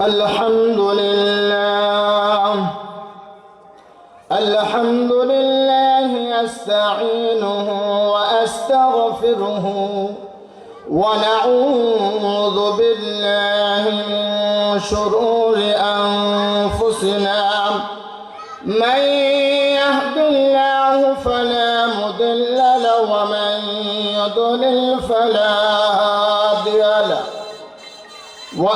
الحمد لله. الحمد لله أستعينه وأستغفره ونعوذ بالله من شرور أنفسنا. من يهد الله فلا مضل له ومن يضلل فلا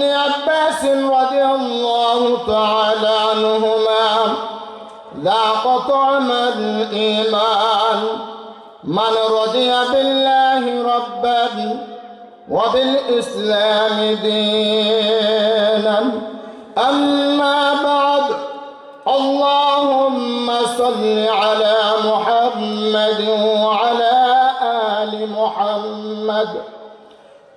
ابن عباس رضي الله تعالى عنهما ذاق طعم الإيمان. من رضي بالله ربا وبالإسلام دينا. أما بعد اللهم صل على محمد وعلى آل محمد.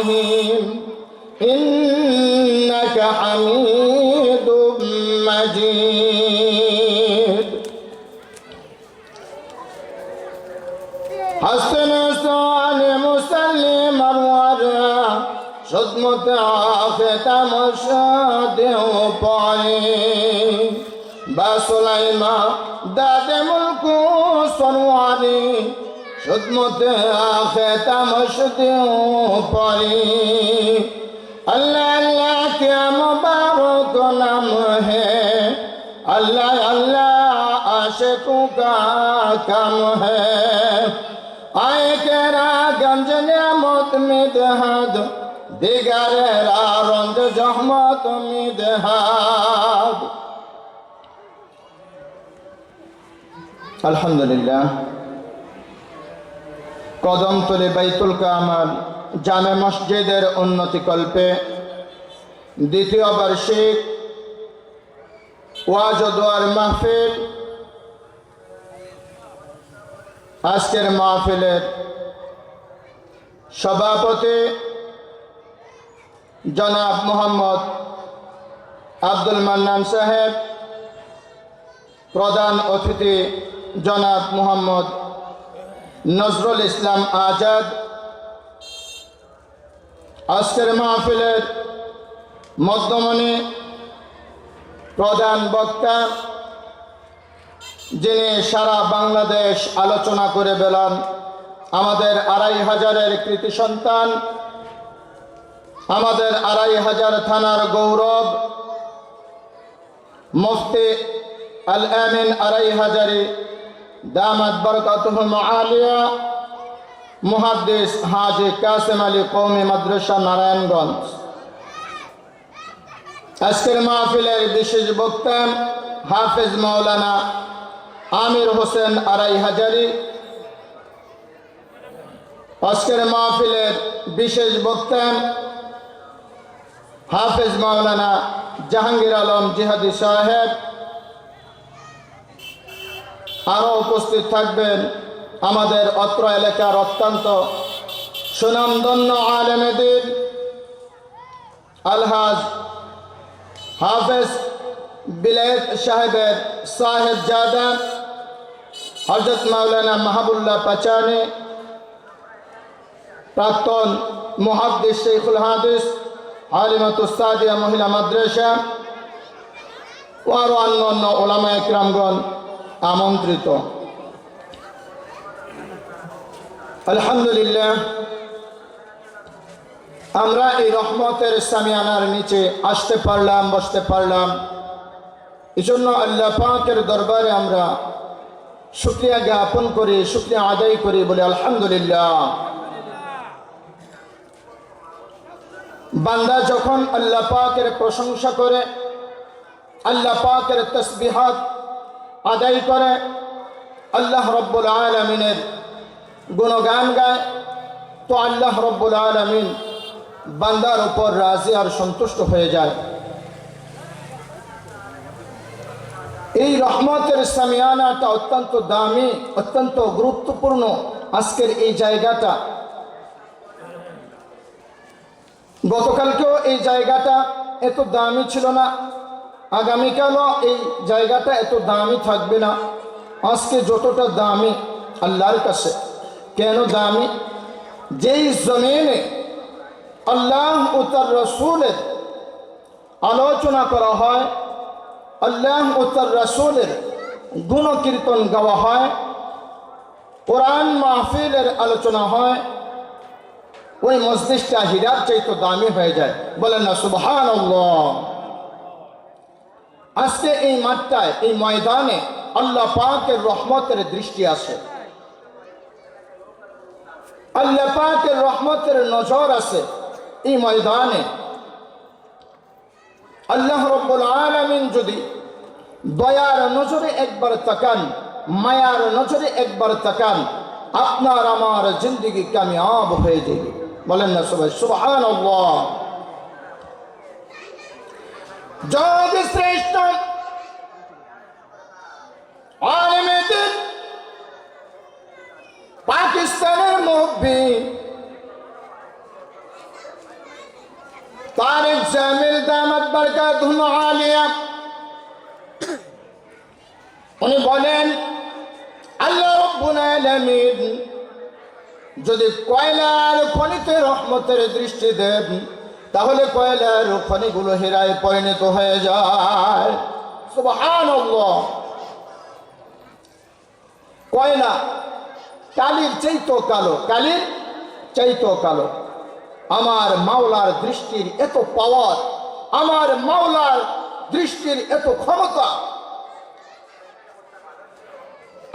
إبراهيم إنك حميد مجيد حسن سؤال مسلم الورى خدمت ختم الشاد وطعي بسليما داد ملك سرواني خدمت ختم شدیوں پڑی اللہ اللہ کیا مبارک نام ہے اللہ اللہ عاشقوں کا کام ہے آئے کرا گنج نعمت میں دہاد دیگر را رند زحمت میں دہاد الحمدللہ কদমতলি বাইতুল কামাল জামে মসজিদের উন্নতিকল্পে দ্বিতীয় বার্ষিক ওয়াজ ও দোয়ার মাহফিল। আজকের মাহফিলের সভাপতি জনাব মোহাম্মদ আব্দুল মান্নান সাহেব, প্রধান অতিথি জনাব মোহাম্মদ নজরুল ইসলাম আজাদ। আজকের মাহফিলের মধ্যমণি প্রধান বক্তা, যিনি সারা বাংলাদেশ আলোচনা করে বেলান আমাদের আড়াই হাজারের কৃতি সন্তান, আমাদের আড়াই হাজার থানার গৌরব, মুফতি আল আমিন আড়াই হাজারি দামাত বরকাতুহুম আলিয়া মুহাদ্দিস হাজি কাসেম আলী কৌমি মাদ্রাসা নারায়ণগঞ্জ। আজকের মাহফিলের বিশেষ বক্তা হাফেজ মাওলানা আমির হোসেন আড়াই হাজারি। আজকের মাহফিলের বিশেষ বক্তা হাফেজ মাওলানা জাহাঙ্গীর আলম জিহাদি সাহেব। আরও উপস্থিত থাকবেন আমাদের অত্র এলাকার অত্যন্ত সুনামধন্য আলেমেদিন আলহাজ হাফেজ বিলায়ত সাহেবের সাহেব জাদা হজরত মাওলানা মাহবুল্লাহ পাচানি, প্রাক্তন মুহাদ্দিস শেখুল হাদিস আলিমাতুস্তাদিয়া মহিলা মাদ্রাসা, ও আরও অন্য অন্য ওলামা একরামগণ আমন্ত্রিত। আলহামদুলিল্লাহ, আমরা এই রহমতের সামিয়ানার নিচে আসতে পারলাম, বসতে পারলাম। এই জন্য আল্লাহ পাকের দরবারে আমরা শুক্রিয়া জ্ঞাপন করি, শুক্রিয়া আদায় করি বলে আলহামদুলিল্লাহ। বান্দা যখন আল্লাহ পাকের প্রশংসা করে, আল্লাহ পাকের তসবিহাত আদায় করে। আল্লাহ রব্বুল আলমিনের গুণগান গায়। তো আল্লাহ রব্বুল আলমিন বান্দার উপর রাজি আর সন্তুষ্ট হয়ে যায়। এই রহমতের সামিয়ানাটা অত্যন্ত দামি, অত্যন্ত গুরুত্বপূর্ণ আজকের এই জায়গাটা। গতকালকেও এই জায়গাটা এত দামি ছিল না। আগামীকালও এই জায়গাটা এত দামি থাকবে না। আজকে যতটা দামি, আল্লাহর কাছে। কেন দামি? যেই জমিনে আল্লাহ ও তার রসুলের আলোচনা করা হয়, আল্লাহ ও তার রসুলের গুণকীর্তন গাওয়া হয়, কোরআন মাহফিলের আলোচনা হয়, ওই মসজিদটা হীরার চাইতে দামি হয়ে যায়। বলেন না সুবহান আজকে এই মাঠটায়, এই ময়দানে আল্লাহ পাকের রহমতের দৃষ্টি আসে আল্লাহ পাকের রহমতের নজর আছে এই ময়দানে। আল্লাহ রব্বুল আলমিন যদি দয়ার নজরে একবার তাকান, মায়ার নজরে একবার তাকান, আপনার আমার জিন্দগি কামিয়াব হয়ে যাবে। বলেন না সবাই সুবহান জগ শ্রেষ্ঠ। আলমেদিন পাকিস্তানের মুভি তারেক জামিল দামাত বারকাতুহু আলিয়া। উনি বলেন, আল্লাহ রব্বুল আলামিন যদি কয়লার খনিতে রহমতের দৃষ্টি দেন তাহলে কয়লার খনিগুলো হেরায় পরিণত হয়ে যায়। কয়লা, কালির চাইতো কালো, কালির চাইতো কালো। আমার মাওলার দৃষ্টির এত পাওয়ার, আমার মাওলার দৃষ্টির এত ক্ষমতা।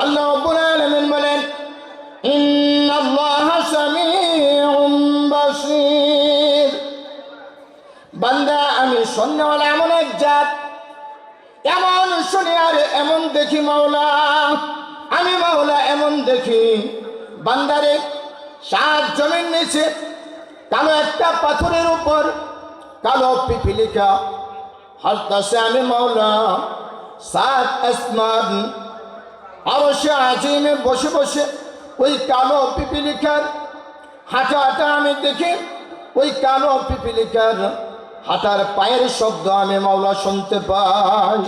আল্লাহ আলামিন বলেন আমি এমন এক জাত, এমন শুনি আর এমন দেখি মাওলা। আমি মাওলা এমন দেখি, বান্দারে, সাত জমির নিচে কালো একটা পাথরের উপর কালো পিপিলিকা। হাসতাছে আমি মাওলা সাত আসমান সে আজিমে বসে বসে ওই কালো পিপিলিকার হাঁটা হাঁটা আমি দেখি, ওই কালো পিপিলিকার হাঁটার পায়ের শব্দ আমি মাওলা শুনতে পাই।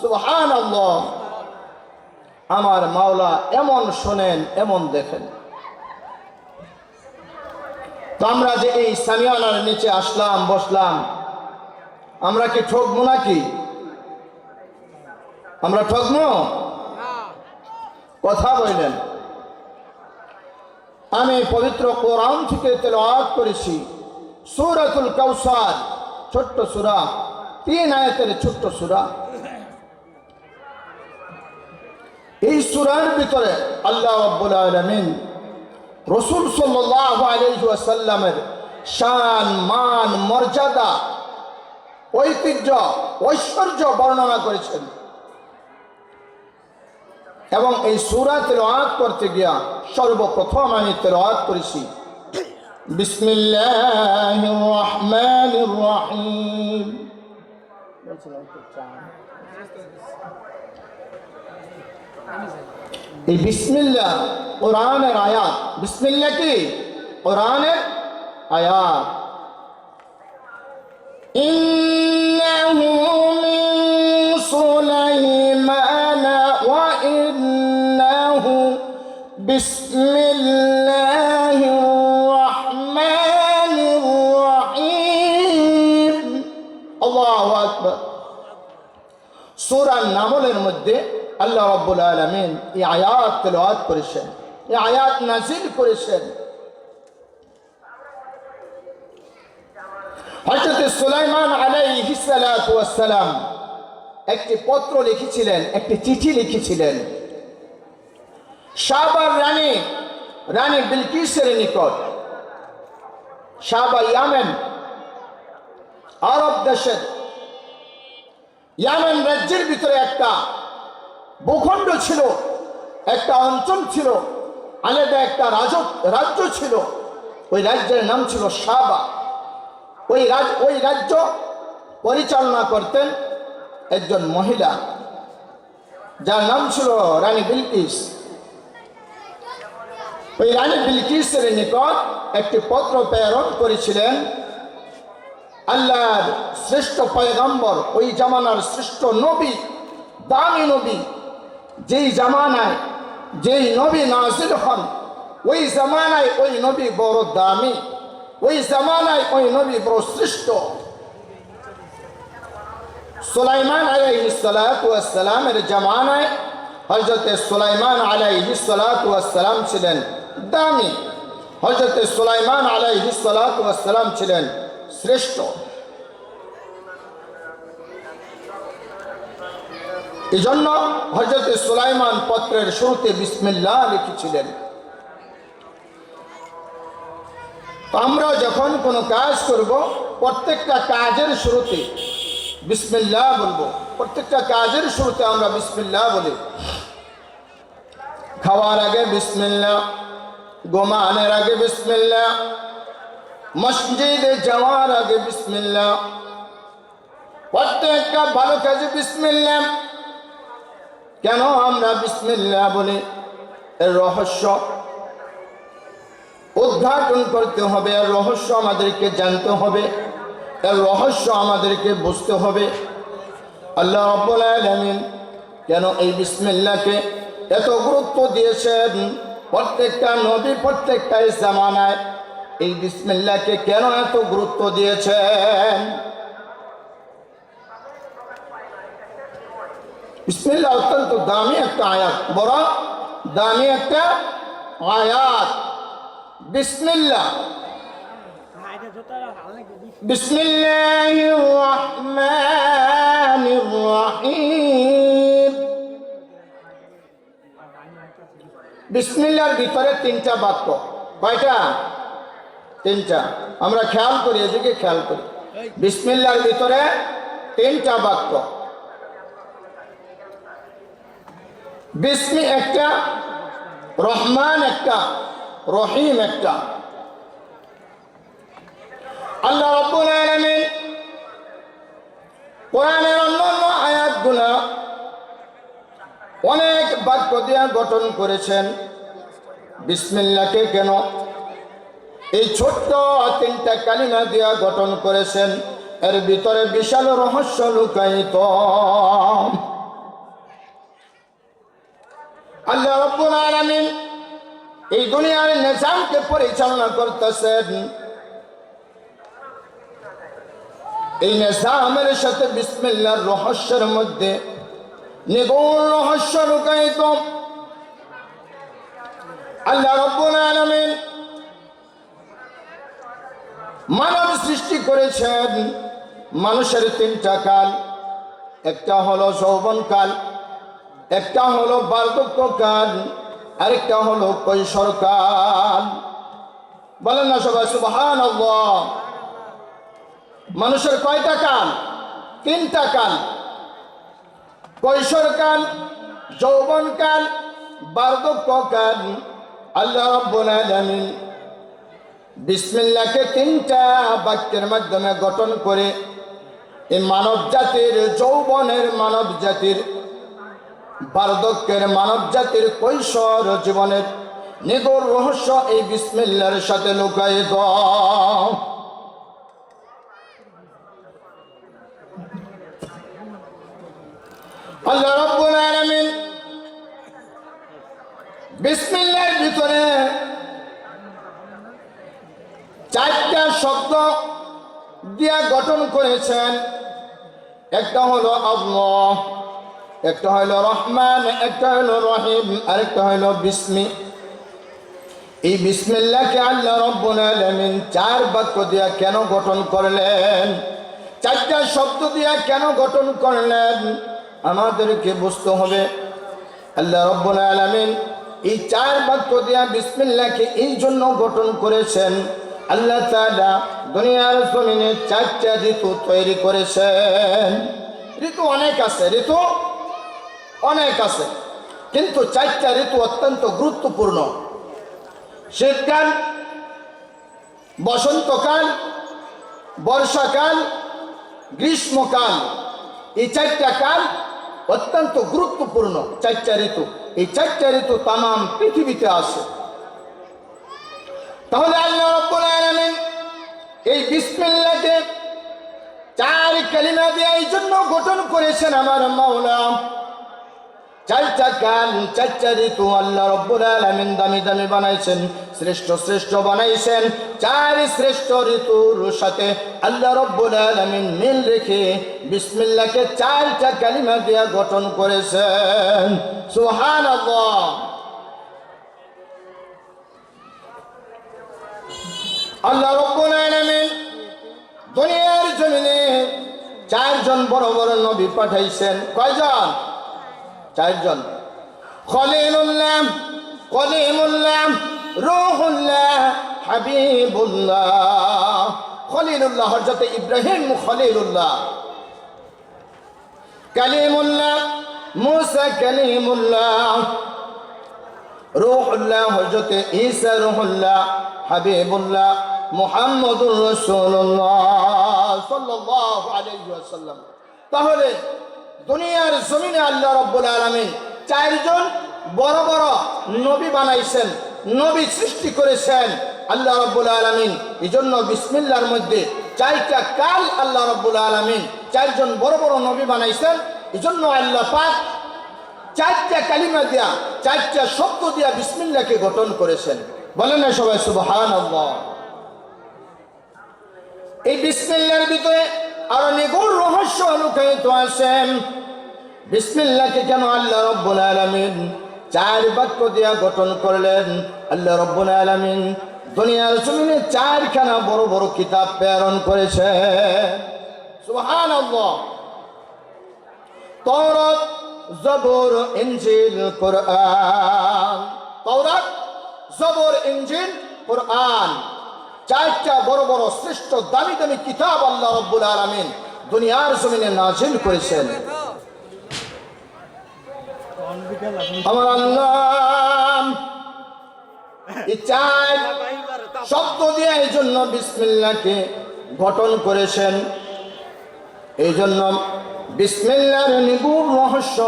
সুবহান আমার মাওলা এমন শোনেন, এমন দেখেন। তো আমরা যে এই সামিয়ানার নিচে আসলাম, বসলাম, আমরা কি ঠকবো নাকি? আমরা ঠকবো? কথা বললেন। আমি পবিত্র কোরআন থেকে তেল করেছি, সূরাতুল কাউসার ছোট্ট সূরা, তিন আয়াতের ছোট্ট সূরা। এই সুরার ভিতরে আল্লাহ রাব্বুল আলামিন রসুল আলাইহি শান, মান, মর্যাদা, ঐতিহ্য, ঐশ্বর্য বর্ণনা করেছেন। এবং এই সুরা তেলাওয়াত করতে গিয়া সর্বপ্রথম আমি তেলাওয়াত করেছি। بسم الله الرحمن الرحيم এই বিসমিল্লাহ কোরআনের আয়াত বিসমিল্লাহ কি কোরআনের আয়াত إنه من سليمان وإنه بسم الله আকবর। নামলের মধ্যে আল্লাহ আলমিন এই আয়াত করেছেন। এই আয়াত নাজিল করেছেন। হজরত সুলাইমান একটি পত্র লিখেছিলেন, একটি চিঠি লিখেছিলেন। শাহবার রানী রানী বিলকিসের নিকট শাহবা ইয়ামেন, আরব দেশের ইয়ামেন রাজ্যের ভিতরে একটা ভূখণ্ড ছিল, একটা অঞ্চল ছিল, আলাদা একটা রাজ রাজ্য ছিল। ওই রাজ্যের নাম ছিল সাবা ওই রাজ, ওই রাজ্য পরিচালনা করতেন একজন মহিলা, যার নাম ছিল রানী বিলকিস। ওই রানী বিলকিসের নিকট একটি পত্র প্রেরণ করেছিলেন আল্লাহর শ্রেষ্ঠ পয়গম্বর, ওই জামানার শ্রেষ্ঠ নবী, দামি নবী, যেই জামানায়, যেই নবী নাজিল হন, ওই জামানায় ওই নবী বড় দামি, ওই জামানায় ওই নবী বড় শ্রেষ্ঠ। সুলাইমান আলাইহিসালামের জামানায় হজরতে সুলাইমান আলাইহিসালাম ছিলেন দামি। হজরতে সুলাইমান আলাইহিসালাম ছিলেন শ্রেষ্ঠ। এই জন্য হজরত সুলাইমান পত্রের শুরুতে বিসমিল্লাহ লিখেছিলেন। আমরা যখন কোনো কাজ করব, প্রত্যেকটা কাজের শুরুতে বিসমিল্লাহ বলব। প্রত্যেকটা কাজের শুরুতে আমরা বিসমিল্লাহ বলি। খাওয়ার আগে বিসমিল্লাহ গোমানের আগে বিসমিল্লাহ মসজিদে যাওয়ার আগে বিসমিল্লাহ। প্রত্যেকটা ভালো কাজে বিসমিল্লাহ। কেন আমরা বিসমিল্লাহ বলি? এর রহস্য। উদ্ঘাটন করতে হবে, এর রহস্য আমাদেরকে জানতে হবে, এর রহস্য আমাদেরকে বুঝতে হবে। আল্লাহ রব্বুল আলামিন কেন এই বিসমিল্লাহকে এত গুরুত্ব দিয়েছেন? প্রত্যেকটা নবী প্রত্যেকটা জামানায় এই বিসমিল্লাহকে কেন এত গুরুত্ব দিয়েছেন? বিসমিল্লাহ অত্যন্ত দামি একটা আয়াত, বড় দামি একটা আয়াত। বিসমিল্লাহ। বিসমিল্লাহির রহমানির রহিম। বিসমিল্লাহর ভিতরে তিনটা বাক্য, কয়টা? তিনটা। আমরা খেয়াল করি, এদিকে খেয়াল করি। বিসমিল্লাহর ভিতরে তিনটা বাক্য। বিসমি একটা, রহমান একটা, রহিম একটা। আল্লাহ রব্বুল আলামিন কোরআনের অন্যান্য আয়াতগুলো অনেক বাক্য দিয়ে গঠন করেছেন। বিসমিল্লাহকে কেন এই ছোট্ট তিনটা কালিমা দিয়া গঠন করেছেন। এর ভিতরে বিশাল রহস্য লুকায়িত। আল্লাহ রব্বুল আলামিন এই দুনিয়ার নিজামকে পরিচালনা করতেছেন। এই নিজামের সাথে বিসমিল্লাহর রহস্যের মধ্যে নিগুণ রহস্য লুকায়িত। আল্লাহ রব্বুল আলামিন মানব সৃষ্টি করেছেন মানুষের তিনটা কাল। একটা হলো যৌবন কাল, একটা হলো বার্ধক্য কাল, আরেকটা হলো কৈশোর কাল। বলেন না সবাই সুবহান মানুষের কয়টা কাল? তিনটা কাল। কৈশোর কাল, যৌবন কাল, বার্ধক্য কাল। আল্লাহ রব্বুল আলামিন বিসমিল্লাকে তিনটা বাক্যের মাধ্যমে গঠন করে এই মানব জাতির যৌবনের মানব জাতির বার্ধক্যের মানব জাতির কৈশোর জীবনের নিগর রহস্য এই বিসমিল্লার সাথে লুকায়িত আল্লাহ রব্বুল আলামিন বিসমিল্লার ভিতরে চারটা শব্দ দিয়া গঠন করেছেন। একটা হলো আল্লাহ, একটা হলো রহমান, একটা হলো রহিম, আরেকটা হলো বিসমি। এই বিসমিল্লাহকে আল্লাহ রব্বুল আলামিন চার বাক্য দিয়া কেন গঠন করলেন? চারটা শব্দ দিয়া কেন গঠন করলেন? আমাদেরকে বুঝতে হবে। আল্লাহ রব্বুল আলামিন এই চার বাক্য দিয়া বিসমিল্লাহকে এই জন্য গঠন করেছেন আল্লাহ তাআলা দুনিয়ার জমিনে চারটা ঋতু তৈরি করেছেন। ঋতু অনেক আছে, ঋতু অনেক আছে, কিন্তু চারটা ঋতু অত্যন্ত গুরুত্বপূর্ণ। শীতকাল, বসন্তকাল, বর্ষাকাল, গ্রীষ্মকাল, এই চারটা কাল অত্যন্ত গুরুত্বপূর্ণ, চারটা ঋতু। এই চারটা ঋতু তাম পৃথিবীতে আছে। তাহলে আল্লাহ রব্বুল আলামিন এই বিসমিল্লাহকে চার কালিমা দিয়ে এই জন্য গঠন করেছেন আমার মাওলা। চারটা কাল চারটা ঋতু আল্লাহ রব্বুল আলামিন দামি দামি বানাইছেন, শ্রেষ্ঠ শ্রেষ্ঠ বানাইছেন। চার শ্রেষ্ঠ ঋতুর সাথে আল্লাহ রব্বুল আলামিন মিল রেখে বিসমিল্লাহকে চারটা কালিমা দিয়ে গঠন করেছেন। সুবহানাল্লাহ। আল্লাহ রব্বুল আলামিন দুনিয়ার জমিনে চারজন বড় বড় নবী পাঠাইছেন। কয়জন? চারজন। খলিলুল্লাহ কলিমুল্লাহ রুহুল্লাহ, হাবিবুল্লাহ। খলিলুল্লাহ, হযরত ইব্রাহিম খলিলুল্লাহ। কালিমুল্লাহ, মুসা কালিমুল্লাহ। রুহুল্লাহ, হযরত ঈসা রুহুল্লাহ, হাবিবুল্লাহ। মুহাম্মদুর আলাইহি তাহলে দুনিয়ার জমিনে আল্লাহ রব্বুল আলামিন চারজন বড় বড় নবী বানাইছেন, নবী সৃষ্টি করেছেন। আল্লাহ রব্বুল আলামিন এই জন্য বিসমিল্লার মধ্যে চারটা কাল আল্লাহ রব্বুল আলামিন চারজন বড় বড় নবী বানাইছেন। এই জন্য আল্লাহ পাক চারটা কালিমা দিয়া, চারটা শব্দ দিয়া বিসমিল্লাহকে গঠন করেছেন। বলেন না সবাই সুবহান এই বিসমিল্লার ভিতরে আরও নিগুড় রহস্য লুকায়িত আছেন বিসমিল্লাহকে কেন আল্লাহ রব্বুল আলামিন চার বাক্য দিয়া গঠন করলেন? আল্লাহ রব্বুল আলামিন দুনিয়ার জমিনে চারখানা বড় বড় কিতাব প্রেরণ করেছে। সুবহানাল্লাহ। তৌরাত জবর, ইনজিল, কোরআন। তৌরাত জবর, ইনজিল, কোরআন। চারটা বড় বড় শ্রেষ্ঠ দামি দামি কিতাব আল্লাহ রব্বুল আলামিন দুনিয়ার জমিনে নাজিল করেছেন। আমার আল্লাহ শব্দ দিয়ে এই জন্য বিসমিল্লাহকে গঠন করেছেন। এই জন্য বিসমিল্লার নিগুড় রহস্য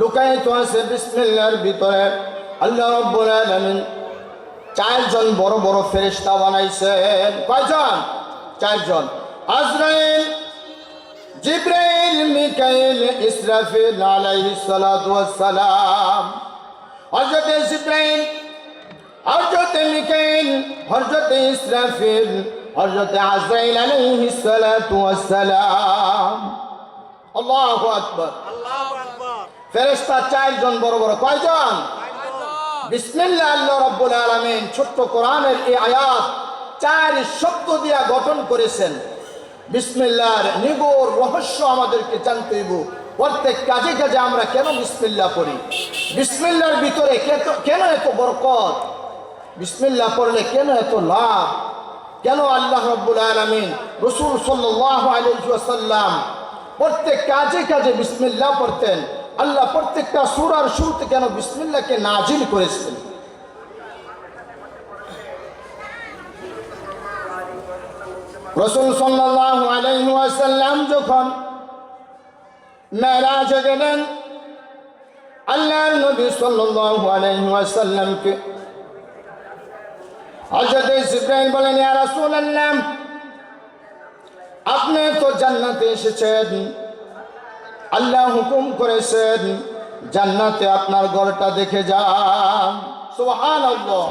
লুকায়িত আছে বিসমিল্লার ভিতরে। আল্লাহ রব্বুল আলামিন চারজন বড় বড় ফেরেশতা বানাইছেন। কয়জন? চারজন। আজরাইল জিব্রাইল মিকাইল ইসরাফিল আলাইহিস সালাতু ওয়াস সালাম হযরত জিব্রাইল হযরত মিকাইল হযরত ইসরাফিল হযরত আজরাইল আলাইহিস সালাতু ওয়াস সালাম আল্লাহু আকবার। আল্লাহু আকবার। ফেরেশতা চারজন বড় বড়। কয়জন? ছোট্ট কোরআনের আয়াত দিয়া গঠন করেছেন। রহস্য আমাদেরকে প্রত্যেক কাজে কাজে আমরা কেন বিসমিল্লাহ পড়ি? বিসমিল্লার ভিতরে কেন এত বরকত? বিসমিল্লাহ পড়লে কেন এত লাভ? কেন আল্লাহ রব্বুল আলমিন রসুল সাল্লাহ প্রত্যেক কাজে কাজে বিসমিল্লাহ পড়তেন? আল্লাহ প্রত্যেকটা সুরার শুরুতে কেন বিসমিল্লাহকে নাজিল করেছেন? রসুল ওয়াসাল্লাম যখন মেরাজে গেলেন, আল্লাহর নবী জিবরাইল বলেন আপনি তো জান্নাতে এসেছেন। আল্লাহ হুকুম করেছেন জান্নাতে আপনার ঘরটা দেখে যান। সুবহানাল্লাহ।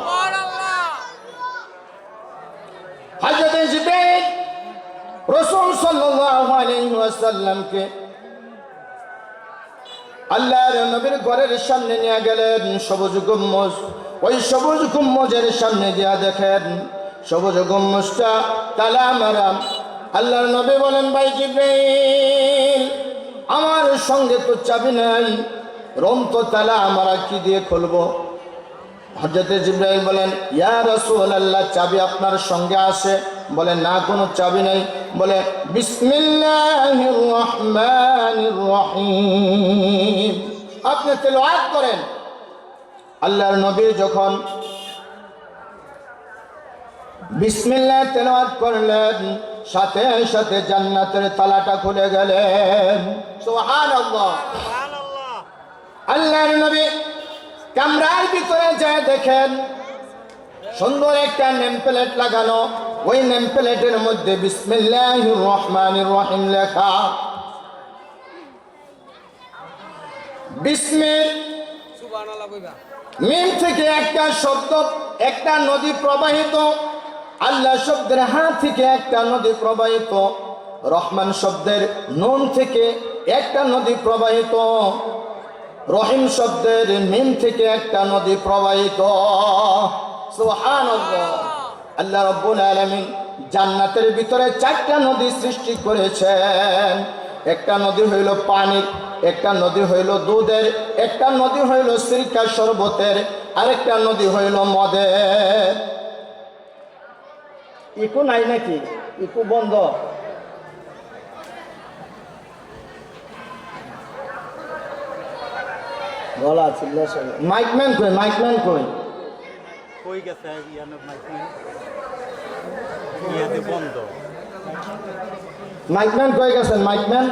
হযরত জিবরাইল রাসূল সাল্লাল্লাহু আলাইহি ওয়াসাল্লামকে আল্লাহর নবীর ঘরের সামনে নিয়ে গেলেন সবুজ গুম্মজ ওই সবুজ গুম্মজের সামনে গিয়া দেখেন সবুজ গুম্মজটা তালা মারাম আল্লাহর নবী বলেন ভাই জিব্রাইল আমার সঙ্গে তো চাবি নাই। রম তো তালা আমরা কি দিয়ে খুলবো? হজরতে জিব্রাইল বলেন, ইয়া রাসূল আল্লাহ চাবি আপনার সঙ্গে আসে বলে, না, কোনো চাবি নেই। বলে রহিম আপনি তেলাওয়াত করেন। আল্লাহর নবী যখন বিসমিল্লাহ তেলাওয়াত করলেন, সাথে সাথে জান্নাতের তালাটা খুলে গেলেন। আল্লাহর নবী কামরার ভিতরে যায় দেখেন সুন্দর একটা নেম প্লেট লাগানো। ওই নেম প্লেটের মধ্যে বিসমিল্লাহির রহমানির রহিম লেখা বিসমিল মিম থেকে একটা শব্দ একটা নদী প্রবাহিত। আল্লাহ শব্দের হাত থেকে একটা নদী প্রবাহিত। রহমান শব্দের নুন থেকে একটা নদী প্রবাহিত। রহিম শব্দের মিম থেকে একটা নদী প্রবাহিত। আল্লাহ রব্বুল আলামিন জান্নাতের ভিতরে চারটা নদী সৃষ্টি করেছেন। একটা নদী হইল পানির একটা নদী হইল দুধের, একটা নদী হইল সিরকা শরবতের, আরেকটা নদী হইল মদের। ইকু নাই নাকি? ইকু বন্ধ। গলা চিল্লা মাইকম্যান কই মাইকম্যান কই? কই গেছে ইয়ানো মাইকিং ইয়াতে বন্ধ। মাইকম্যান কই গেছেন মাইকম্যান